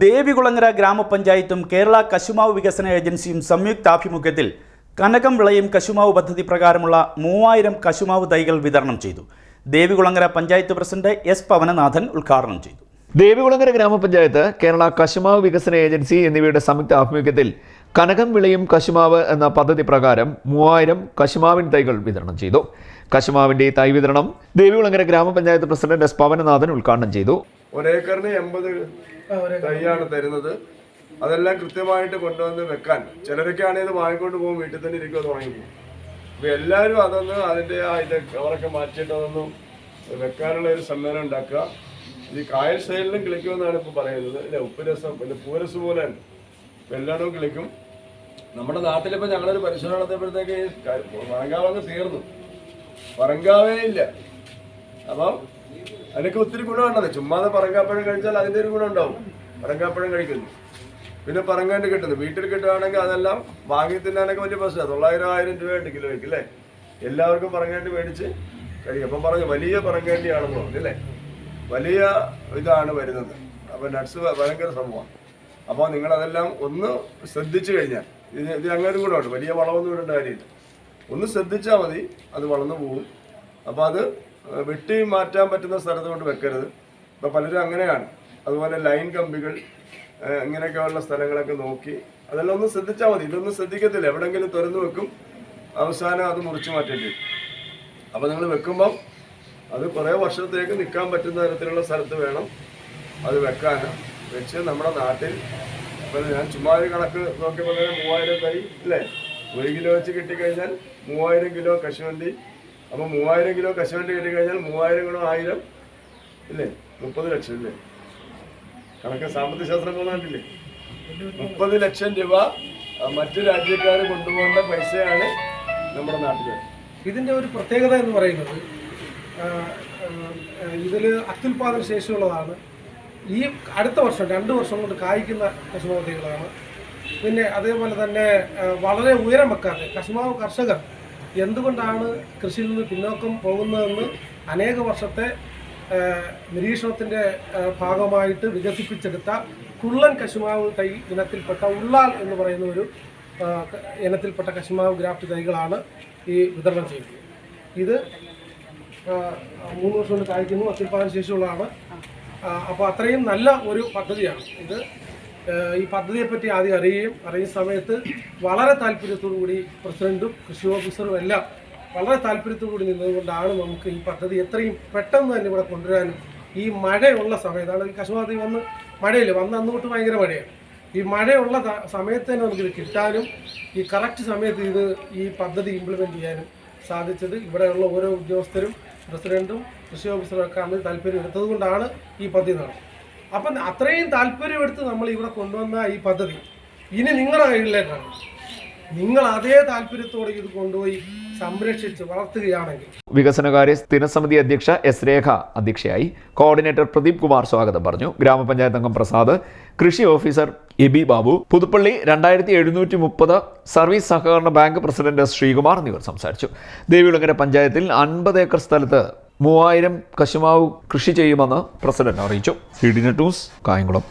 ദേവികുളങ്ങര ഗ്രാമപഞ്ചായത്തും കേരള കശുമാവ് വികസന ഏജൻസിയും സംയുക്താഭിമുഖ്യത്തിൽ കനകം വിളയും കശുമാവ് പദ്ധതി പ്രകാരമുള്ള മൂവായിരം കശുമാവ് തൈകൾ വിതരണം ചെയ്തു. ദേവികുളങ്ങര പഞ്ചായത്ത് പ്രസിഡന്റ് എസ് പവനനാഥൻ ഉദ്ഘാടനം ചെയ്തു. ദേവികുളങ്ങര ഗ്രാമപഞ്ചായത്ത് കേരള കശുമാവ് വികസന ഏജൻസി എന്നിവയുടെ സംയുക്ത ആഭിമുഖ്യത്തിൽ കനകം വിളയും കശുമാവ് എന്ന പദ്ധതി പ്രകാരം മൂവായിരം കശുമാവിൻ തൈകൾ വിതരണം ചെയ്തു. കശുമാവിന്റെ തൈ വിതരണം ദേവികുളങ്ങര ഗ്രാമപഞ്ചായത്ത് പ്രസിഡന്റ് എസ് പവനനാഥൻ ഉദ്ഘാടനം ചെയ്തു. ഒരേക്കറിന് എൺപത് തൈയാണ് തരുന്നത്. അതെല്ലാം കൃത്യമായിട്ട് കൊണ്ടുവന്ന് വെക്കാൻ. ചിലരൊക്കെ ആണെങ്കിൽ ഇത് വാങ്ങിക്കൊണ്ട് പോകും വീട്ടിൽ തന്നെ ഇരിക്കുക തുടങ്ങി അപ്പൊ എല്ലാവരും അതൊന്ന് അതിന്റെ ആ ഇത് കവറൊക്കെ മാറ്റിയിട്ട് അതൊന്നും വെക്കാനുള്ള ഒരു സമ്മേളനം ഉണ്ടാക്കുക. ഈ കായൽ സൈഡിലും കിളിക്കുമെന്നാണ് ഇപ്പൊ പറയുന്നത്. അല്ലെ ഉപ്പുരസം പിന്നെ പൂരസ് പോലെ ഇപ്പൊ എല്ലായിടവും കിളിക്കും. നമ്മുടെ നാട്ടിലിപ്പോ ഞങ്ങളൊരു പരിശോധന നടത്തിയപ്പോഴത്തേക്ക് വറങ്കാവ് തീർന്നു. പറങ്കാവേ ഇല്ല. അപ്പം അതിനൊക്കെ ഒത്തിരി ഗുണമുണ്ടത്. ചുമ്മാതെ പറങ്കാപ്പഴം കഴിച്ചാൽ അതിന്റെ ഒരു ഗുണം ഉണ്ടാവും പറങ്കാപ്പഴം കഴിക്കുന്നു. പിന്നെ പറങ്കാണ്ട് കിട്ടുന്നു. വീട്ടിൽ കിട്ടുകയാണെങ്കിൽ അതെല്ലാം വാങ്ങി തിന്നാനൊക്കെ വലിയ പ്രശ്നമാണ്. തൊള്ളായിരം ആയിരം രൂപയായിട്ട് കിലോയ്ക്ക് അല്ലേ? എല്ലാവർക്കും പറങ്ങാണ്ട് മേടിച്ച് കഴിക്കും. അപ്പം പറഞ്ഞു വലിയ പറങ്കാണ്ടിയാണെന്ന് പറഞ്ഞു അല്ലേ? വലിയ ഇതാണ് വരുന്നത്. അപ്പം നട്സ് ഭയങ്കര സംഭവമാണ്. അപ്പോൾ നിങ്ങളതെല്ലാം ഒന്ന് ശ്രദ്ധിച്ചു കഴിഞ്ഞാൽ ഇത് ഇത് അങ്ങനെ കൂടെ ഉണ്ട് വലിയ വളമൊന്നും ഇടേണ്ട കാര്യമില്ല. ഒന്ന് ശ്രദ്ധിച്ചാൽ മതി അത് വളർന്നു പോകും. അപ്പോൾ അത് വെട്ടി മാറ്റാൻ പറ്റുന്ന സ്ഥലത്ത് കൊണ്ട് വെക്കരുത്. ഇപ്പോൾ പലരും അങ്ങനെയാണ്. അതുപോലെ ലൈൻ കമ്പികൾ ഇങ്ങനെയൊക്കെയുള്ള സ്ഥലങ്ങളൊക്കെ നോക്കി അതെല്ലാം ഒന്ന് ശ്രദ്ധിച്ചാൽ മതി. ഇതൊന്നും ശ്രദ്ധിക്കത്തില്ല. എവിടെങ്കിലും തുറന്നു വെക്കും. അവസാനം അത് മുറിച്ച് മാറ്റേണ്ടി വരും. അപ്പോൾ നിങ്ങൾ വെക്കുമ്പം അത് കുറേ വർഷത്തേക്ക് നിൽക്കാൻ പറ്റുന്ന തരത്തിലുള്ള സ്ഥലത്ത് വേണം അത് വെക്കാൻ വെച്ച് നമ്മുടെ നാട്ടിൽ ഇപ്പം ഞാൻ ചുമ്മാ ഒരു കണക്ക് നോക്കിയപ്പോൾ തന്നെ മൂവായിരം തൈ അല്ലേ? ഒരു കിലോ വെച്ച് കിട്ടിക്കഴിഞ്ഞാൽ മൂവായിരം കിലോ കശുവണ്ടി അപ്പോൾ മൂവായിരം കിലോ കശുവണ്ടി കിട്ടിക്കഴിഞ്ഞാൽ മൂവായിരം കിലോ ആയിരം ഇല്ലേ? മുപ്പത് ലക്ഷം ഇല്ലേ? കണക്ക് സാമ്പത്തിക ശാസ്ത്രം പോകുന്നില്ലേ മുപ്പത് ലക്ഷം രൂപ മറ്റു രാജ്യക്കാർ കൊണ്ടുപോകേണ്ട പൈസയാണ് നമ്മുടെ നാട്ടിൽ ഇതിന്റെ ഒരു പ്രത്യേകത എന്ന് പറയുന്നത് ഇതിൽ അത്യുൽപാദന ശേഷിയുള്ളതാണ്. ഈ അടുത്ത വർഷം രണ്ട് വർഷം കൊണ്ട് കായ്ക്കുന്ന കശുമാവതികളാണ് പിന്നെ അതേപോലെ തന്നെ വളരെ ഉയരം വെക്കാതെ കശുമാവ് കർഷകർ എന്തുകൊണ്ടാണ് കൃഷിയിൽ നിന്ന് പിന്നോക്കം പോകുന്നതെന്ന് അനേക വർഷത്തെ നിരീക്ഷണത്തിന്റെ ഭാഗമായിട്ട് വികസിപ്പിച്ചെടുത്ത കുള്ളൻ കശുമാവ് തൈ ഇനത്തിൽപ്പെട്ട ഉള്ളാൽ എന്ന് പറയുന്ന ഒരു ഇനത്തിൽപ്പെട്ട കശുമാവ് ഗ്രാഫ്റ്റ് തൈകളാണ് ഈ വിതരണം ചെയ്യുന്നത്. ഇത് മൂന്ന് വർഷം കൊണ്ട് കായ്ക്കുന്നു അത്യുൽപാദന ശേഷിയുള്ളതാണ് അപ്പോൾ അത്രയും നല്ല ഒരു പദ്ധതിയാണ് ഇത്. ഈ പദ്ധതിയെപ്പറ്റി ആദ്യം അറിയുകയും അറിയുന്ന സമയത്ത് വളരെ താല്പര്യത്തോടു കൂടി പ്രസിഡന്റും കൃഷി ഓഫീസറും എല്ലാം വളരെ താല്പര്യത്തോടു കൂടി നിന്നതുകൊണ്ടാണ് നമുക്ക് ഈ പദ്ധതി എത്രയും പെട്ടെന്ന് തന്നെ ഇവിടെ കൊണ്ടുവരാനും ഈ മഴയുള്ള സമയത്താണ് ഈ കശുമാതി വന്ന് മഴയില്ല വന്ന് അന്ന് തൊട്ട് ഭയങ്കര മഴയാണ്. ഈ മഴയുള്ള സമയത്ത് തന്നെ നമുക്കിത് കിട്ടാനും ഈ കറക്റ്റ് സമയത്ത് ഇത് ഈ പദ്ധതി ഇംപ്ലിമെന്റ് ചെയ്യാനും സാധിച്ചത് ഇവിടെയുള്ള ഓരോ ഉദ്യോഗസ്ഥരും പ്രസിഡന്റും കൃഷി ഓഫീസറും ഒക്കെ അന്ന് താല്പര്യം എടുത്തത് കൊണ്ടാണ് ഈ പദ്ധതി നടന്നത്. അപ്പം അത്രയും താല്പര്യമെടുത്ത് നമ്മൾ ഇവിടെ കൊണ്ടുവന്ന ഈ പദ്ധതി ഇനി നിങ്ങളുടെ കയ്യിലേക്കാണ്. നിങ്ങൾ അതേ താല്പര്യത്തോടെ ഇത് കൊണ്ടുപോയി സംരക്ഷിച്ച് വളർത്തുകയാണെങ്കിൽ. വികസനകാര്യ സ്ഥിരസമിതി അധ്യക്ഷ എസ് രേഖ അധ്യക്ഷയായി. കോർഡിനേറ്റർ പ്രദീപ് കുമാർ സ്വാഗതം പറഞ്ഞു. ഗ്രാമപഞ്ചായത്ത് അംഗം പ്രസാദ്. കൃഷി ഓഫീസർ എബി ബാബു. പുതുപ്പള്ളി രണ്ടായിരത്തി എഴുന്നൂറ്റി മുപ്പത് സർവീസ് സഹകരണ ബാങ്ക് പ്രസിഡന്റ് ശ്രീകുമാർ എന്നിവർ സംസാരിച്ചു. ദേവികുളങ്ങര പഞ്ചായത്തിൽ അൻപത് ഏക്കർ സ്ഥലത്ത് മൂവായിരം കശുമാവ് കൃഷി ചെയ്യുമെന്ന് പ്രസിഡന്റ് അറിയിച്ചു. C D news Kayamkulam.